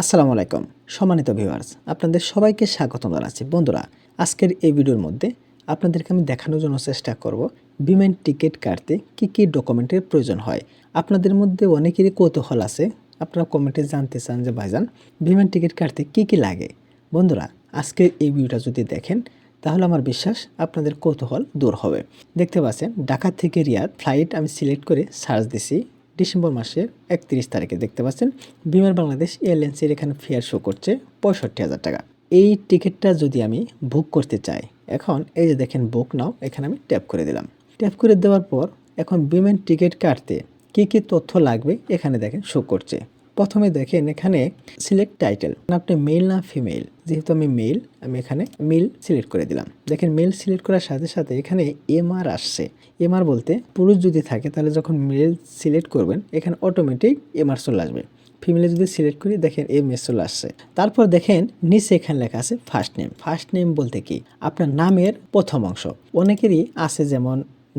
আসসালামু আলাইকুম, সম্মানিত ভিউয়ার্স, আপনাদের সবাইকে স্বাগতম জানাচ্ছি। বন্ধুরা, আজকের এই ভিডিওর মধ্যে আপনাদেরকে আমি দেখানোর জন্য চেষ্টা করব বিমান টিকিট কাটতে কি কি ডকুমেন্টের প্রয়োজন হয়। আপনাদের মধ্যে অনেকেরই কৌতূহল আছে, আপনারা কমেন্টে জানতে চান যে, ভাইজান, বিমান টিকিট কাটতে কি কি লাগে? বন্ধুরা, আজকের এই ভিডিওটা যদি দেখেন, তাহলে আমার বিশ্বাস আপনাদের কৌতূহল দূর হবে। দেখতে পাচ্ছেন, ঢাকা থেকে রিয়াদ ফ্লাইট আমি সিলেক্ট করে সার্চ দিছি। ডিসেম্বর মাসের একত্রিশ তারিখে দেখতে পাচ্ছেন, বিমান বাংলাদেশ এয়ারলাইন্সের এখানে ফেয়ার শো করছে পঁয়ষট্টি হাজার টাকা। এই টিকিটটা যদি আমি বুক করতে চাই, এখন এই যে দেখেন বুক নাও এখানে আমি ট্যাপ করে দিলাম। ট্যাপ করে দেওয়ার পর এখন বিমান টিকিট কাটতে কী কী তথ্য লাগবে এখানে দেখেন শো করছে। প্রথমে দেখেন এখানে সিলেক্ট টাইটেল আপনি মেল না ফিমেল যেহেতু আমি মেল আমি এখানে মেল সিলেক্ট করে দিলাম। দেখেন মেল সিলেক্ট করার সাথে সাথে এখানে এমআর আসছে। এমআর বলতে পুরুষ যদি থাকে তাহলে যখন মেল সিলেক্ট করবেন, এখানে অটোমেটিক এমআর চলে আসবে। ফিমেলে যদি সিলেক্ট করি, দেখেন এম এস চলে আসছে। তারপর দেখেন নিচে এখানে লেখা আছে ফার্স্ট নেম ফার্স্ট নেম বলতে কি? আপনার নামের প্রথম অংশ। অনেকেরই আছে যেমন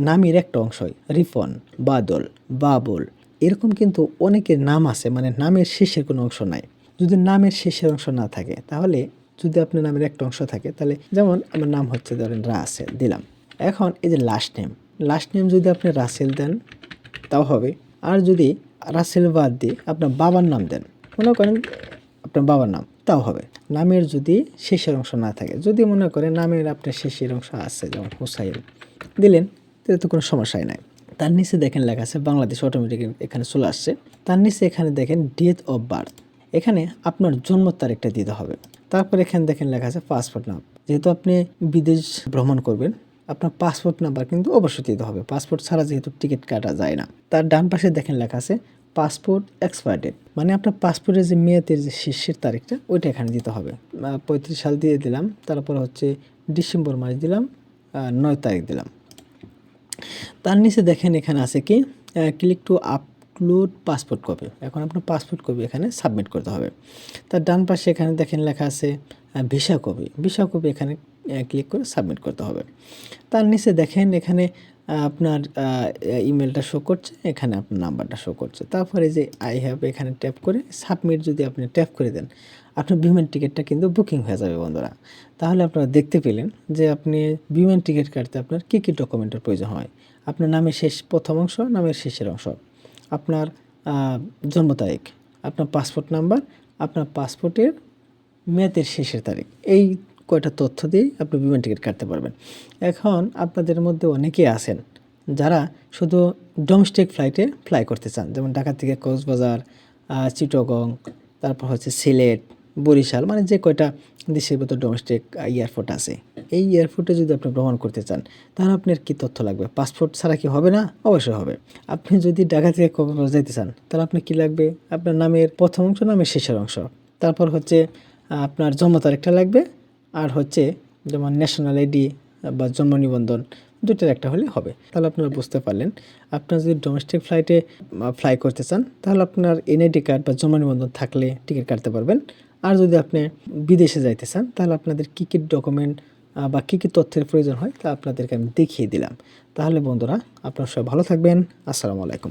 নামের একটা অংশই রিফন বাদল, বাবুল। এরকম কিন্তু অনেকের নাম আছে মানে নামের শেষের কোনো অংশ নাই। যদি নামের শেষের অংশ না থাকে, তাহলে যদি আপনার নামের একটা অংশ থাকে, তাহলে যেমন আমার নাম হচ্ছে ধরেন রাসেল, দিলাম। এখন এই যে লাস্ট নেম লাস্ট নেম যদি আপনি রাসেল দেন, তাও হবে। আর যদি রাসেল বাদ দিয়ে আপনার বাবার নাম দেন, মনে করেন আপনার বাবার নাম, তাও হবে। নামের যদি শেষের অংশ না থাকে, যদি মনে করেন নামের আপনার শেষের অংশ আছে, যেমন হুসাইল দিলেন, তাহলে তো কোনো সমস্যাই নাই। তার নিচে দেখেন লেখা আছে, বাংলাদেশ অটোমেটিক এখানে চলে আসছে। তার নিচে এখানে দেখেন ডেট অফ বার্থ এখানে আপনার জন্ম তারিখটা দিতে হবে। তারপর এখানে দেখেন লেখা আছে পাসপোর্ট নাম যেহেতু আপনি বিদেশ ভ্রমণ করবেন, আপনার পাসপোর্ট নাম্বার কিন্তু অবশ্যই দিতে হবে। পাসপোর্ট ছাড়া যেহেতু টিকিট কাটা যায় না। তার ডান পাশে দেখেন লেখা আছে পাসপোর্ট এক্সপায়ার ডেট মানে আপনার পাসপোর্টের যে মেয়াদের যে শীর্ষের তারিখটা, ওইটা এখানে দিতে হবে। পঁয়ত্রিশ সাল দিয়ে দিলাম, তারপর হচ্ছে ডিসেম্বর মাস দিলাম নয় তারিখ দিলাম। তার নিচে দেখেন এখানে আছে কি click to upload passport copy এখন আপনার পাসপোর্ট কপি এখানে সাবমিট করতে হবে। তার ডান পাশে এখানে দেখেন লেখা আছে ভিসা কপি ভিসা কপি এখানে ক্লিক করে সাবমিট করতে হবে। তার নিচে দেখেন এখানে আপনার ইমেলটা শো করছে, এখানে আপনার নাম্বারটা শো করছে। তারপরে যে আই হ্যাভ এখানে ট্যাপ করে সাবমিট যদি আপনি ট্যাপ করে দেন, আপনার বিমান টিকিটটা কিন্তু বুকিং হয়ে যাবে বন্ধুরা। তাহলে আপনারা দেখতে পেলেন যে আপনি বিমান টিকিট কাটতে আপনার কী কী ডকুমেন্টের প্রয়োজন হয়। আপনার নামের শেষ, প্রথম অংশ, নামের শেষের অংশ। আপনার জন্ম তারিখ, আপনার পাসপোর্ট নাম্বার আপনার পাসপোর্টের মেয়াদের শেষের তারিখ। এই কয়টা তথ্য দিয়েই আপনি বিমান টিকিট কাটতে পারবেন। এখন আপনাদের মধ্যে অনেকেই আছেন যারা শুধু ডোমেস্টিক ফ্লাইটে ফ্লাই করতে চান। যেমন ঢাকা থেকে কক্সবাজার চিটগং, তারপর হচ্ছে সিলেট, বরিশাল মানে যে কয়টা দেশের মতো ডোমেস্টিক এয়ারপোর্ট আছে। এই এয়ারপোর্টে যদি আপনি ভ্রমণ করতে চান, তাহলে আপনার কী তথ্য লাগবে? পাসপোর্ট ছাড়া কি হবে না? অবশ্যই হবে। আপনি যদি ঢাকা থেকে কক্সবাজার যেতে চান, তাহলে আপনার কী লাগবে? আপনার নামের প্রথম অংশ, নামের শেষের অংশ। তারপর হচ্ছে আপনার জন্ম তারিখটা লাগবে। আর হচ্ছে, যেমন ন্যাশনাল আইডি বা জন্ম নিবন্ধন দুটার একটা হলে হবে। তাহলে আপনারা বুঝতে পারলেন। আপনার যদি ডোমেস্টিক ফ্লাইটে ফ্লাই করতে চান, তাহলে আপনার এনআইডি কার্ড বা জন্ম নিবন্ধন থাকলে টিকিট কাটতে পারবেন। আর যদি আপনি বিদেশে যাইতে চান, তাহলে আপনাদের কী কী ডকুমেন্ট বা কী কী তথ্যের প্রয়োজন হয় তা আপনাদেরকে আমি দেখিয়ে দিলাম। তাহলে বন্ধুরা, আপনারা সবাই ভালো থাকবেন। আসসালামু আলাইকুম।